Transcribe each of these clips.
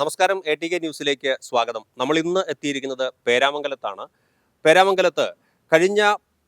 നമസ്കാരം A T K ന്യൂസിലേക്ക് സ്വാഗതം. നമ്മൾ ഇന്ന് എത്തിയിരിക്കുന്നത് പേരാമംഗലത്താണ്. പേരാമംഗലത്ത് കഴിഞ്ഞ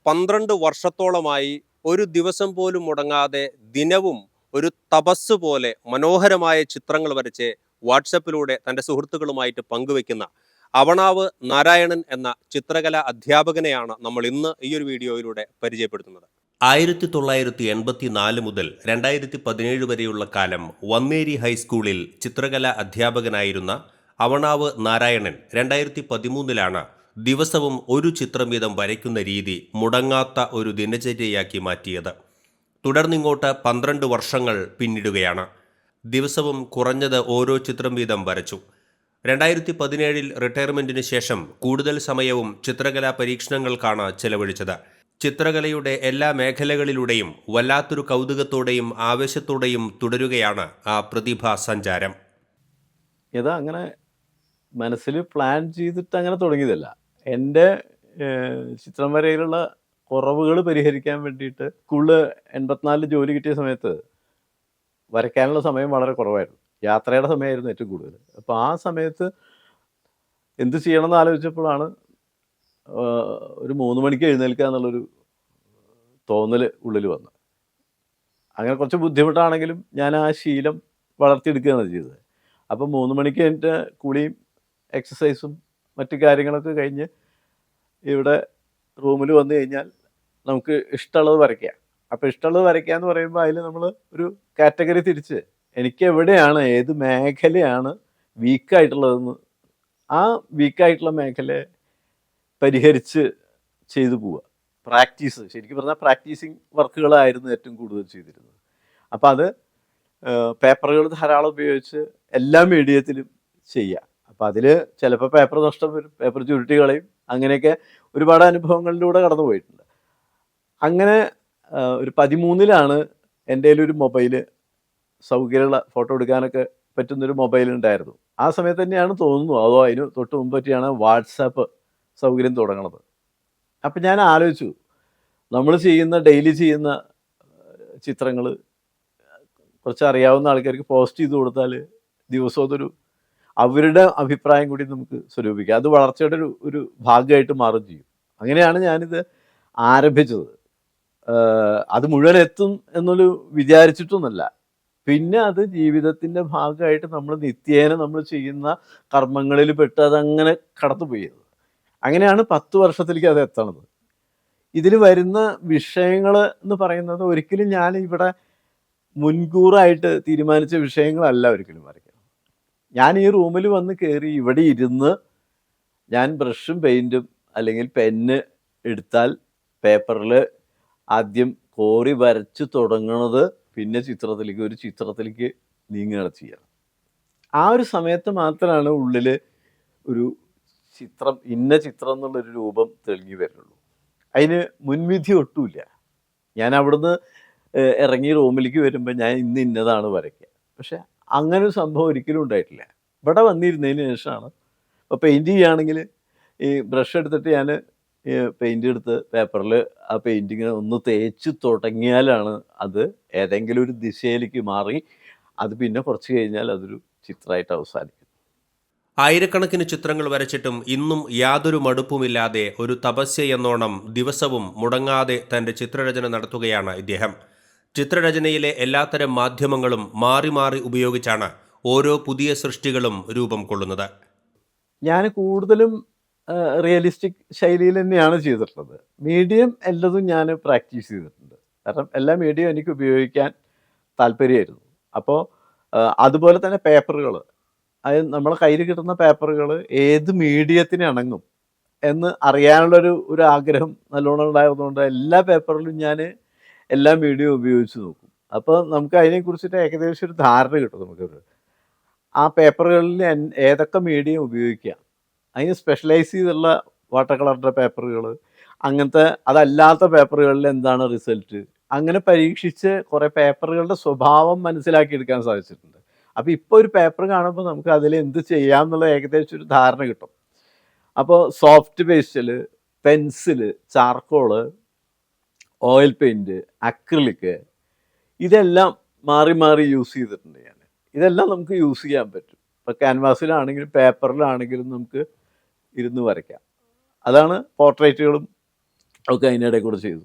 പന്ത്രണ്ട് വർഷത്തോളമായി ഒരു ദിവസം പോലും മുടങ്ങാതെ ദിനവും ഒരു തപസ് പോലെ മനോഹരമായ ചിത്രങ്ങൾ വരച്ച് വാട്സപ്പിലൂടെ തന്റെ സുഹൃത്തുക്കളുമായിട്ട് പങ്കുവെക്കുന്ന അവണാവ് നാരായണൻ എന്ന ചിത്രകല അധ്യാപകനെയാണ് നമ്മൾ ഇന്ന് ഈ ഒരു വീഡിയോയിലൂടെ പരിചയപ്പെടുത്തുന്നത്. ആയിരത്തി തൊള്ളായിരത്തി എൺപത്തി നാല് മുതൽ രണ്ടായിരത്തി പതിനേഴ് വരെയുള്ള കാലം വന്നേരി ഹൈസ്കൂളിൽ ചിത്രകലാ അധ്യാപകനായിരുന്ന അവണാവ് നാരായണൻ രണ്ടായിരത്തി പതിമൂന്നിലാണ് ദിവസവും ഒരു ചിത്രം വീതം വരയ്ക്കുന്ന രീതി മുടങ്ങാത്ത ഒരു ദിനചര്യയാക്കി മാറ്റിയത്. തുടർന്നിങ്ങോട്ട് പന്ത്രണ്ട് വർഷങ്ങൾ പിന്നിടുകയാണ്. ദിവസവും കുറഞ്ഞത് ഓരോ ചിത്രം വീതം വരച്ചു. രണ്ടായിരത്തി പതിനേഴിൽ റിട്ടയർമെന്റിന് ശേഷം കൂടുതൽ സമയവും ചിത്രകലാ പരീക്ഷണങ്ങൾക്കാണ് ചെലവഴിച്ചത്. ചിത്രകലയുടെ എല്ലാ മേഖലകളിലൂടെയും വല്ലാത്തൊരു കൗതുകത്തോടെയും ആവേശത്തോടെയും തുടരുകയാണ് ആ പ്രതിഭാ സഞ്ചാരം. ഏതാ അങ്ങനെ മനസ്സിൽ പ്ലാൻ ചെയ്തിട്ട് അങ്ങനെ തുടങ്ങിയതല്ല. എന്റെ ചിത്രം വരയിലുള്ള കുറവുകൾ പരിഹരിക്കാൻ വേണ്ടിയിട്ട് സ്കൂളിൽ എൺപത്തിനാലിൽ ജോലി കിട്ടിയ സമയത്ത് വരയ്ക്കാനുള്ള സമയം വളരെ കുറവായിരുന്നു. യാത്രയുടെ സമയമായിരുന്നു ഏറ്റവും കൂടുതൽ. അപ്പോൾ ആ സമയത്ത് എന്ത് ചെയ്യണമെന്ന് ആലോചിച്ചപ്പോഴാണ് ഒരു മൂന്ന് മണിക്ക് എഴുന്നേൽക്കുക എന്നുള്ളൊരു തോന്നൽ ഉള്ളിൽ വന്ന്. അങ്ങനെ കുറച്ച് ബുദ്ധിമുട്ടാണെങ്കിലും ഞാൻ ആ ശീലം വളർത്തിയെടുക്കുകയാണ് ചെയ്തത്. അപ്പം മൂന്ന് മണിക്ക് എന്റെ കുളിയും എക്സസൈസും മറ്റു കാര്യങ്ങളൊക്കെ കഴിഞ്ഞ് ഇവിടെ റൂമിൽ വന്നു കഴിഞ്ഞാൽ നമുക്ക് ഇഷ്ടമുള്ളത് വരയ്ക്കാം. അപ്പോൾ ഇഷ്ടമുള്ളത് വരയ്ക്കുക എന്ന് പറയുമ്പോൾ അതിൽ നമ്മൾ ഒരു കാറ്റഗറി തിരിച്ച് എനിക്ക് എവിടെയാണ് ഏത് മേഖലയാണ് വീക്കായിട്ടുള്ളതെന്ന് ആ വീക്കായിട്ടുള്ള മേഖലയെ പരിഹരിച്ച് ചെയ്തു പോവുക. പ്രാക്ടീസ് ശരിക്കും പറഞ്ഞാൽ പ്രാക്ടീസിങ് വർക്കുകളായിരുന്നു ഏറ്റവും കൂടുതൽ ചെയ്തിരുന്നത്. അപ്പം അത് പേപ്പറുകൾ ധാരാളം ഉപയോഗിച്ച് എല്ലാ മീഡിയത്തിലും ചെയ്യുക അപ്പം അതിൽ ചിലപ്പോൾ പേപ്പർ നഷ്ടം വരും പേപ്പർ ചുരുട്ടി കളയും അങ്ങനെയൊക്കെ ഒരുപാട് അനുഭവങ്ങളിലൂടെ കടന്നു പോയിട്ടുണ്ട്. അങ്ങനെ ഒരു പതിമൂന്നിലാണ് എന്റെ ഒരു മൊബൈൽ സൗകര്യമുള്ള ഫോട്ടോ എടുക്കാനൊക്കെ പറ്റുന്നൊരു മൊബൈൽ ഉണ്ടായിരുന്നു. ആ സമയത്ത് തന്നെയാണ് തോന്നുന്നു അതോ അതിന് തൊട്ട് മുമ്പ് പറ്റിയാണ് വാട്സാപ്പ് സൗകര്യം തുടങ്ങണത്. അപ്പം ഞാൻ ആലോചിച്ചു നമ്മൾ ചെയ്യുന്ന ഡെയിലി ചെയ്യുന്ന ചിത്രങ്ങൾ കുറച്ച് അറിയാവുന്ന ആൾക്കാർക്ക് പോസ്റ്റ് ചെയ്ത് കൊടുത്താൽ ദിവസവും അതൊരു അവരുടെ അഭിപ്രായം കൂടി നമുക്ക് സ്വരൂപിക്കാം. അത് വളർച്ചയുടെ ഒരു ഒരു ഭാഗമായിട്ട് മാറുകയും ചെയ്യും. അങ്ങനെയാണ് ഞാനിത് ആരംഭിച്ചത്. അത് മുഴുവൻ എത്തും എന്നൊരു വിചാരിച്ചിട്ടൊന്നുമല്ല പിന്നെ അത് ജീവിതത്തിന്റെ ഭാഗമായിട്ട് നമ്മൾ നിത്യേന നമ്മൾ ചെയ്യുന്ന കർമ്മങ്ങളിൽ പെട്ട് അതങ്ങനെ കടന്നുപോയത്. അങ്ങനെയാണ് പത്ത് വർഷത്തിലേക്ക് അത് എത്തണത്. ഇതിൽ വരുന്ന വിഷയങ്ങൾ എന്ന് പറയുന്നത് ഒരിക്കലും ഞാൻ ഇവിടെ മുൻകൂറായിട്ട് തീരുമാനിച്ച വിഷയങ്ങളല്ല ഒരിക്കലും വരയ്ക്കുന്നത് ഞാൻ ഈ റൂമിൽ വന്ന് കയറി ഇവിടെ ഇരുന്ന് ഞാൻ ബ്രഷും പെയിന്റും അല്ലെങ്കിൽ പെന്ന് എടുത്താൽ പേപ്പറിൽ ആദ്യം കോറി വരച്ച് തുടങ്ങണത് പിന്നെ ചിത്രത്തിലേക്ക് ഒരു ചിത്രത്തിലേക്ക് നീങ്ങുകയാണ് ചെയ്യുക ആ ഒരു സമയത്ത് മാത്രമാണ് ഉള്ളിൽ ഒരു ചിത്രം ഇന്ന ചിത്രം എന്നുള്ളൊരു രൂപം തെളിഞ്ഞു വരുന്നുള്ളൂ. അതിന് മുൻവിധി ഒട്ടുമില്ല ഞാൻ അവിടുന്ന് ഇറങ്ങി റൂമിലേക്ക് വരുമ്പോൾ ഞാൻ ഇന്ന് ഇന്നതാണ് വരയ്ക്കുക. പക്ഷെ അങ്ങനെ ഒരു സംഭവം ഒരിക്കലും ഉണ്ടായിട്ടില്ല. ഇവിടെ വന്നിരുന്നതിന് ശേഷമാണ്. ഇപ്പോൾ പെയിന്റ് ചെയ്യുകയാണെങ്കിൽ ഈ ബ്രഷ് എടുത്തിട്ട് ഞാൻ പെയിന്റ് എടുത്ത് പേപ്പറിൽ ആ പെയിന്റിങ്ങിനെ ഒന്ന് തേച്ച് തുടങ്ങിയാലാണ് അത് ഏതെങ്കിലും ഒരു ദിശയിലേക്ക് മാറി അത് പിന്നെ കുറച്ച് കഴിഞ്ഞാൽ അതൊരു ചിത്രമായിട്ട് അവസാനിക്കും. ആയിരക്കണക്കിന് ചിത്രങ്ങൾ വരച്ചിട്ടും ഇന്നും യാതൊരു മടുപ്പുമില്ലാതെ ഒരു തപസ്യ എന്നോണം ദിവസവും മുടങ്ങാതെ തന്റെ ചിത്രരചന നടത്തുകയാണ് ഇദ്ദേഹം. ചിത്രരചനയിലെ എല്ലാത്തരം മാധ്യമങ്ങളും മാറി മാറി ഉപയോഗിച്ചാണ് ഓരോ പുതിയ സൃഷ്ടികളും രൂപം കൊള്ളുന്നത്. ഞാൻ കൂടുതലും റിയലിസ്റ്റിക് ശൈലിയിൽ തന്നെയാണ് ചെയ്തിട്ടുള്ളത്. മീഡിയം എല്ലതും ഞാൻ പ്രാക്ടീസ് ചെയ്തിട്ടുണ്ട്. കാരണം എല്ലാ മീഡിയം എനിക്ക് ഉപയോഗിക്കാൻ താല്പര്യമായിരുന്നു. അപ്പോൾ അതുപോലെ തന്നെ പേപ്പറുകൾ അത് നമ്മളെ കയ്യിൽ കിട്ടുന്ന പേപ്പറുകൾ ഏത് മീഡിയത്തിന് ഇണങ്ങും എന്ന് അറിയാനുള്ളൊരു ഒരു ആഗ്രഹം നല്ലോണം ഉണ്ടായിരുന്നതുകൊണ്ട് എല്ലാ പേപ്പറിലും ഞാൻ എല്ലാ മീഡിയവും ഉപയോഗിച്ച് നോക്കും. അപ്പോൾ നമുക്ക് അതിനെക്കുറിച്ചിട്ട് ഏകദേശം ഒരു ധാരണ കിട്ടും നമുക്കൊരു. ആ പേപ്പറുകളിൽ ഏതൊക്കെ മീഡിയം ഉപയോഗിക്കാം അതിന് സ്പെഷ്യലൈസ് ചെയ്തുള്ള വാട്ടർ കളറിന്റെ പേപ്പറുകൾ അങ്ങനത്തെ അതല്ലാത്ത പേപ്പറുകളിൽ എന്താണ് റിസൾട്ട്? അങ്ങനെ പരീക്ഷിച്ച് കുറേ പേപ്പറുകളുടെ സ്വഭാവം മനസ്സിലാക്കിയെടുക്കാൻ സാധിച്ചിട്ടുണ്ട്. അപ്പോൾ ഇപ്പോൾ ഒരു പേപ്പർ കാണുമ്പോൾ നമുക്ക് അതിൽ എന്ത് ചെയ്യാം എന്നുള്ള ഏകദേശം ഒരു ധാരണ കിട്ടും. അപ്പോൾ soft പേസ്റ്റിൽ pencil charcoal oil paint acrylic ഇതെല്ലാം മാറി മാറി യൂസ് ചെയ്തിട്ടുണ്ട് ഞാൻ ഇതെല്ലാം നമുക്ക് യൂസ് ചെയ്യാൻ പറ്റും. ഇപ്പോൾ ക്യാൻവാസിലാണെങ്കിലും പേപ്പറിലാണെങ്കിലും നമുക്ക് ഇരുന്ന് വരയ്ക്കാം. അതാണ് പോർട്രേറ്റുകളും ഒക്കെ അതിനിടെ കൂടെ ചെയ്തു.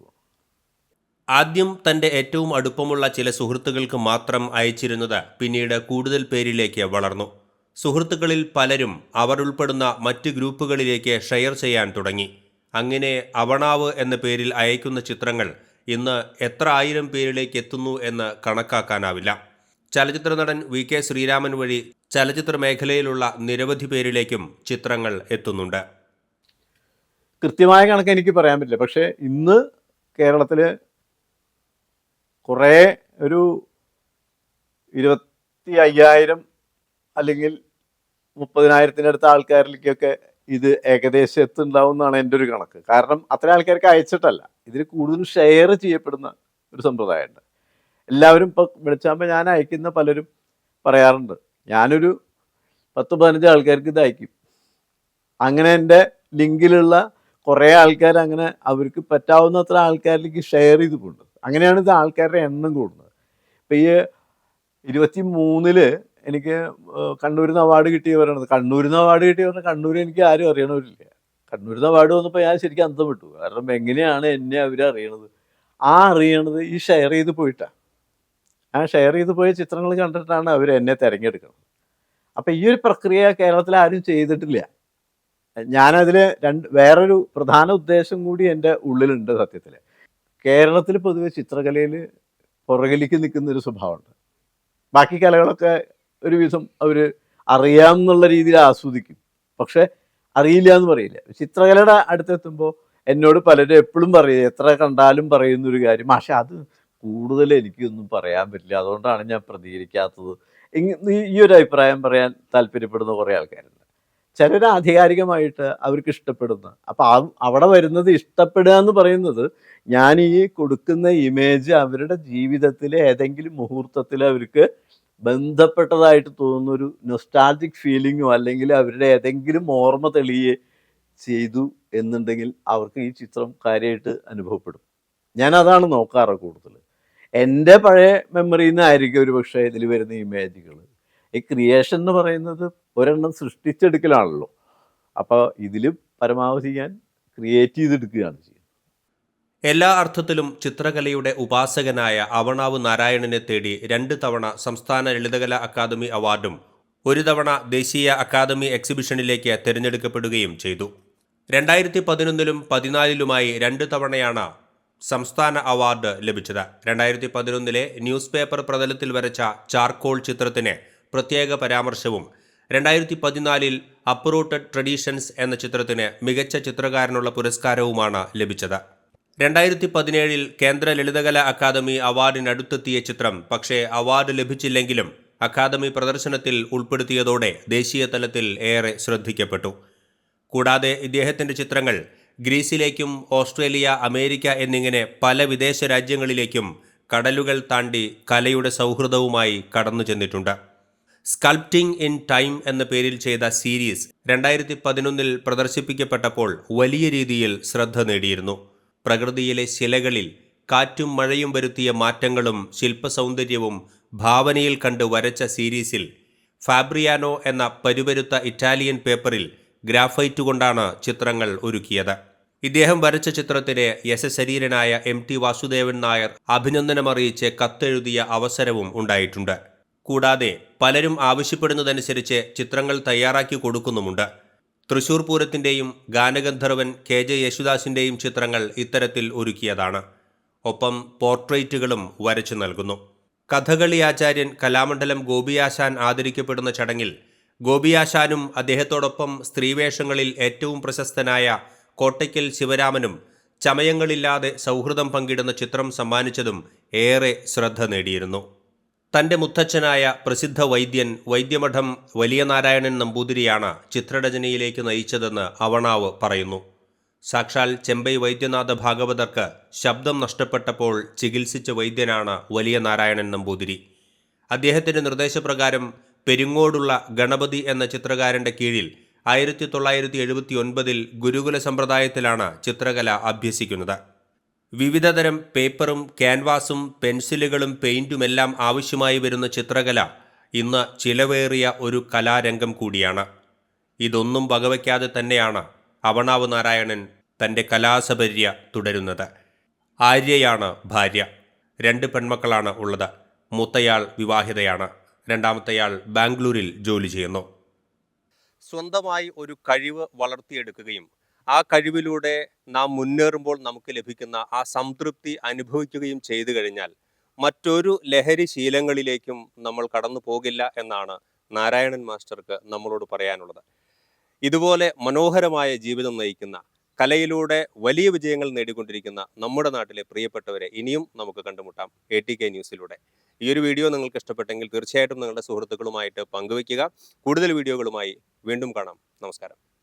ആദ്യം തന്റെ ഏറ്റവും അടുപ്പമുള്ള ചില സുഹൃത്തുക്കൾക്ക് മാത്രം അയച്ചിരുന്നത് പിന്നീട് കൂടുതൽ പേരിലേക്ക് വളർന്നു. സുഹൃത്തുക്കളിൽ പലരും അവർ ഉൾപ്പെടുന്ന മറ്റ് ഗ്രൂപ്പുകളിലേക്ക് ഷെയർ ചെയ്യാൻ തുടങ്ങി. അങ്ങനെ അവണാവ് എന്ന പേരിൽ അയക്കുന്ന ചിത്രങ്ങൾ ഇന്ന് എത്ര ആയിരം പേരിലേക്ക് എത്തുന്നു എന്ന് കണക്കാക്കാനാവില്ല. ചലച്ചിത്ര നടൻ വി കെ ശ്രീരാമൻ വഴി ചലച്ചിത്ര മേഖലയിലുള്ള നിരവധി പേരിലേക്കും ചിത്രങ്ങൾ എത്തുന്നുണ്ട്. കൃത്യമായ കണക്ക് എനിക്ക് പറയാൻ പറ്റില്ല. പക്ഷേ ഇന്ന് കേരളത്തിൽ കുറേ ഒരു ഇരുപത്തി അയ്യായിരം അല്ലെങ്കിൽ മുപ്പതിനായിരത്തിന്റെ അടുത്ത ആൾക്കാരിലേക്കൊക്കെ ഇത് ഏകദേശം എത്തുണ്ടാവും എന്നാണ് എന്റെ ഒരു കണക്ക്. കാരണം അത്ര ആൾക്കാർക്ക് അയച്ചിട്ടല്ല. ഇതിൽ കൂടുതൽ ഷെയർ ചെയ്യപ്പെടുന്ന ഒരു സമ്പ്രദായമുണ്ട്. എല്ലാവരും ഇപ്പോൾ വിളിച്ചാകുമ്പോൾ ഞാൻ അയക്കുന്ന പലരും പറയാറുണ്ട്. ഞാനൊരു പത്ത് പതിനഞ്ച് ആൾക്കാർക്ക് ഇത് അയക്കും അങ്ങനെ എന്റെ ലിങ്കിലുള്ള കുറേ ആൾക്കാർ അങ്ങനെ അവർക്ക് പറ്റാവുന്നത്ര ആൾക്കാരിലേക്ക് ഷെയർ ചെയ്ത് കൊണ്ട് അങ്ങനെയാണ് ഇത് ആൾക്കാരുടെ എണ്ണം കൂടുന്നത്. ഇപ്പം ഈ ഇരുപത്തി മൂന്നിൽ എനിക്ക് കണ്ണൂരിൽ നിന്ന് അവാർഡ് കിട്ടിയവരാണ് കണ്ണൂരിൽ നിന്ന് അവാർഡ് കിട്ടിയവരുടെ കണ്ണൂർ എനിക്ക് ആരും അറിയണവരില്ല. കണ്ണൂരിൽ നിന്ന് അവാർഡ് വന്നപ്പോൾ ഞാൻ ശരിക്കും അന്തം വിട്ടു കാരണം എങ്ങനെയാണ് എന്നെ അവർ അറിയണത്? ആ അറിയണത് ഈ ഷെയർ ചെയ്ത് പോയിട്ടാണ് ആ ഷെയർ ചെയ്ത് പോയ ചിത്രങ്ങൾ കണ്ടിട്ടാണ് അവർ എന്നെ തിരഞ്ഞെടുക്കുന്നത് അപ്പം ഈ ഒരു പ്രക്രിയ കേരളത്തിൽ ആരും ചെയ്തിട്ടില്ല. ഞാനതിൽ രണ്ട് വേറൊരു പ്രധാന ഉദ്ദേശം കൂടി എന്റെ ഉള്ളിലുണ്ട് സത്യത്തിൽ കേരളത്തിൽ പൊതുവെ ചിത്രകലയിൽ പുറകിലേക്ക് നിൽക്കുന്ന ഒരു സ്വഭാവമുണ്ട്. ബാക്കി കലകളൊക്കെ ഒരുവിധം അവർ അറിയാം എന്നുള്ള രീതിയിൽ ആസ്വദിക്കും. പക്ഷെ അറിയില്ല എന്ന് പറയില്ല. ചിത്രകലയുടെ അടുത്തെത്തുമ്പോൾ എന്നോട് പലരും എപ്പോഴും പറയും എത്ര കണ്ടാലും പറയുന്നൊരു കാര്യം. പക്ഷെ അത് കൂടുതൽ എനിക്കൊന്നും പറയാൻ പറ്റില്ല. അതുകൊണ്ടാണ് ഞാൻ പ്രതികരിക്കാത്തത്. ഈ ഒരു അഭിപ്രായം പറയാൻ താല്പര്യപ്പെടുന്ന കുറേ ആൾക്കാരുണ്ട്. ചിലർ ആധികാരികമായിട്ട് അവർക്ക് ഇഷ്ടപ്പെടുന്ന അപ്പം അവിടെ വരുന്നത് ഇഷ്ടപ്പെടുക എന്ന് പറയുന്നത് ഞാൻ ഈ കൊടുക്കുന്ന ഇമേജ് അവരുടെ ജീവിതത്തിലെ ഏതെങ്കിലും മുഹൂർത്തത്തിൽ അവർക്ക് ബന്ധപ്പെട്ടതായിട്ട് തോന്നുന്ന ഒരു നൊസ്റ്റാൾജിക് ഫീലിങ്ങോ അല്ലെങ്കിൽ അവരുടെ ഏതെങ്കിലും ഓർമ്മ തെളിയെ ചെയ്തു എന്നുണ്ടെങ്കിൽ അവർക്ക് ഈ ചിത്രം കാര്യമായിട്ട് അനുഭവപ്പെടും. ഞാൻ അതാണ് നോക്കാറ് കൂടുതൽ. എന്റെ പഴയ മെമ്മറിയിൽ നിന്നായിരിക്കും ഒരു പക്ഷേ ഇതിൽ വരുന്ന ഇമേജുകൾ ഈ ക്രിയേഷൻ എന്ന് പറയുന്നത് ഒരെണ്ണം സൃഷ്ടിച്ചെടുക്കലാണല്ലോ. അപ്പോൾ ഇതിലും പരമാവധി ഞാൻ ക്രിയേറ്റ് ചെയ്തെടുക്കുകയാണ് ചെയ്യുന്നത്. എല്ലാ അർത്ഥത്തിലും ചിത്രകലയുടെ ഉപാസകനായ അവണാവ് നാരായണനെ തേടി രണ്ട് തവണ സംസ്ഥാന ലളിതകലാ അക്കാദമി അവാർഡും ഒരു തവണ ദേശീയ അക്കാദമി എക്സിബിഷനിലേക്ക് തിരഞ്ഞെടുക്കപ്പെടുകയും ചെയ്തു. രണ്ടായിരത്തി പതിനൊന്നിലും പതിനാലിലുമായി രണ്ട് തവണയാണ് സംസ്ഥാന അവാർഡ് ലഭിച്ചത്. രണ്ടായിരത്തി പതിനൊന്നിലെ ന്യൂസ് പേപ്പർ പ്രതലത്തിൽ വരച്ച ചാർക്കോൾ ചിത്രത്തിന് പ്രത്യേക പരാമർശവും. രണ്ടായിരത്തി പതിനാലിൽ അപ്രൂട്ടഡ് ട്രഡീഷൻസ് എന്ന ചിത്രത്തിന് മികച്ച ചിത്രകാരനുള്ള പുരസ്കാരവുമാണ് ലഭിച്ചത്. രണ്ടായിരത്തി പതിനേഴിൽ കേന്ദ്ര ലളിതകലാ അക്കാദമി അവാർഡിനടുത്തെത്തിയ ചിത്രം പക്ഷേ അവാർഡ് ലഭിച്ചില്ലെങ്കിലും അക്കാദമി പ്രദർശനത്തിൽ ഉൾപ്പെടുത്തിയതോടെ ദേശീയ തലത്തിൽ ഏറെ ശ്രദ്ധിക്കപ്പെട്ടു. കൂടാതെ ഇദ്ദേഹത്തിന്റെ ചിത്രങ്ങൾ ഗ്രീസിലേക്കും ഓസ്ട്രേലിയ അമേരിക്ക എന്നിങ്ങനെ പല വിദേശ രാജ്യങ്ങളിലേക്കും കടലുകൾ താണ്ടി കലയുടെ സൗഹൃദവുമായി കടന്നു ചെന്നിട്ടുണ്ട് സ്കൾപ്റ്റിംഗ് ഇൻ ടൈം എന്ന പേരിൽ ചെയ്ത സീരീസ് രണ്ടായിരത്തി പതിനൊന്നിൽ പ്രദർശിപ്പിക്കപ്പെട്ടപ്പോൾ വലിയ രീതിയിൽ ശ്രദ്ധ നേടിയിരുന്നു. പ്രകൃതിയിലെ ശിലകളിൽ കാറ്റും മഴയും വരുത്തിയ മാറ്റങ്ങളും ശില്പസൗന്ദര്യവും ഭാവനയിൽ കണ്ട് വരച്ച സീരീസിൽ ഫാബ്രിയാനോ എന്ന പരുപരുത്ത ഇറ്റാലിയൻ പേപ്പറിൽ ഗ്രാഫൈറ്റ് കൊണ്ടാണ് ചിത്രങ്ങൾ ഒരുക്കിയത്. ഇദ്ദേഹം വരച്ച ചിത്രത്തിന് യശശരീരനായ എം ടി വാസുദേവൻ നായർ അഭിനന്ദനമറിയിച്ച് കത്തെഴുതിയ അവസരവും ഉണ്ടായിട്ടുണ്ട്. കൂടാതെ പലരും ആവശ്യപ്പെടുന്നതനുസരിച്ച് ചിത്രങ്ങൾ തയ്യാറാക്കി കൊടുക്കുന്നുമുണ്ട്. തൃശൂർ പൂരത്തിന്റെയും ഗാനഗന്ധർവൻ കെ ജെ യേശുദാസിന്റെയും ചിത്രങ്ങൾ ഇത്തരത്തിൽ ഒരുക്കിയതാണ്. ഒപ്പം പോർട്രേറ്റുകളും വരച്ചു നൽകുന്നു. കഥകളി ആചാര്യൻ കലാമണ്ഡലം ഗോപിയാശാൻ ആദരിക്കപ്പെടുന്ന ചടങ്ങിൽ ഗോപിയാശാനും അദ്ദേഹത്തോടൊപ്പം സ്ത്രീവേഷങ്ങളിൽ ഏറ്റവും പ്രശസ്തനായ കോട്ടയ്ക്കൽ ശിവരാമനും ചമയങ്ങളില്ലാതെ സൗഹൃദം പങ്കിടുന്ന ചിത്രം സമ്മാനിച്ചതും ഏറെ ശ്രദ്ധ നേടിയിരുന്നു. തന്റെ മുത്തച്ഛനായ പ്രസിദ്ധ വൈദ്യൻ വൈദ്യമഠം വലിയ നാരായണൻ നമ്പൂതിരിയാണ് ചിത്രരചനയിലേക്ക് നയിച്ചതെന്ന് അവണാവ് പറയുന്നു. സാക്ഷാൽ ചെമ്പൈ വൈദ്യനാഥ ഭാഗവതർക്ക് ശബ്ദം നഷ്ടപ്പെട്ടപ്പോൾ ചികിത്സിച്ച വൈദ്യനാണ് വലിയ നാരായണൻ നമ്പൂതിരി. അദ്ദേഹത്തിന്റെ നിർദ്ദേശപ്രകാരം പെരുങ്ങോടുള്ള ഗണപതി എന്ന ചിത്രകാരന്റെ കീഴിൽ ആയിരത്തി തൊള്ളായിരത്തി എഴുപത്തി ഒൻപതിൽ ഗുരുകുല സമ്പ്രദായത്തിലാണ് ചിത്രകല അഭ്യസിക്കുന്നത്. വിവിധതരം പേപ്പറും ക്യാൻവാസും പെൻസിലുകളും പെയിന്റുമെല്ലാം ആവശ്യമായി വരുന്ന ചിത്രകല ഇന്ന് ചിലവേറിയ ഒരു കലാരംഗം കൂടിയാണ്. ഇതൊന്നും വകവയ്ക്കാതെ തന്നെയാണ് അവണാവ് നാരായണൻ തന്റെ കലാസപര്യ തുടരുന്നത്. ആര്യയാണ് ഭാര്യ. രണ്ട് പെൺമക്കളാണ് ഉള്ളത്. മൂത്തയാൾ വിവാഹിതയാണ്. രണ്ടാമത്തെയാൾ ബാംഗ്ലൂരിൽ ജോലി ചെയ്യുന്നു. സ്വന്തമായി ഒരു കഴിവ് വളർത്തിയെടുക്കുകയും ആ കഴിവിലൂടെ നാം മുന്നേറുമ്പോൾ നമുക്ക് ലഭിക്കുന്ന ആ സംതൃപ്തി അനുഭവിക്കുകയും ചെയ്തു കഴിഞ്ഞാൽ മറ്റൊരു ലഹരി ശീലങ്ങളിലേക്കും നമ്മൾ കടന്നു പോകില്ല എന്നാണ് നാരായണൻ മാസ്റ്റർക്ക് നമ്മളോട് പറയാനുള്ളത്. ഇതുപോലെ മനോഹരമായ ജീവിതം നയിക്കുന്ന കലയിലൂടെ വലിയ വിജയങ്ങൾ നേടിക്കൊണ്ടിരിക്കുന്ന നമ്മുടെ നാട്ടിലെ പ്രിയപ്പെട്ടവരെ ഇനിയും നമുക്ക് കണ്ടുമുട്ടാം എ ടി കെ ന്യൂസിലൂടെ. ഈ ഒരു വീഡിയോ നിങ്ങൾക്ക് ഇഷ്ടപ്പെട്ടെങ്കിൽ തീർച്ചയായിട്ടും നിങ്ങളുടെ സുഹൃത്തുക്കളുമായിട്ട് പങ്കുവയ്ക്കുക. കൂടുതൽ വീഡിയോകളുമായി വീണ്ടും കാണാം. നമസ്കാരം.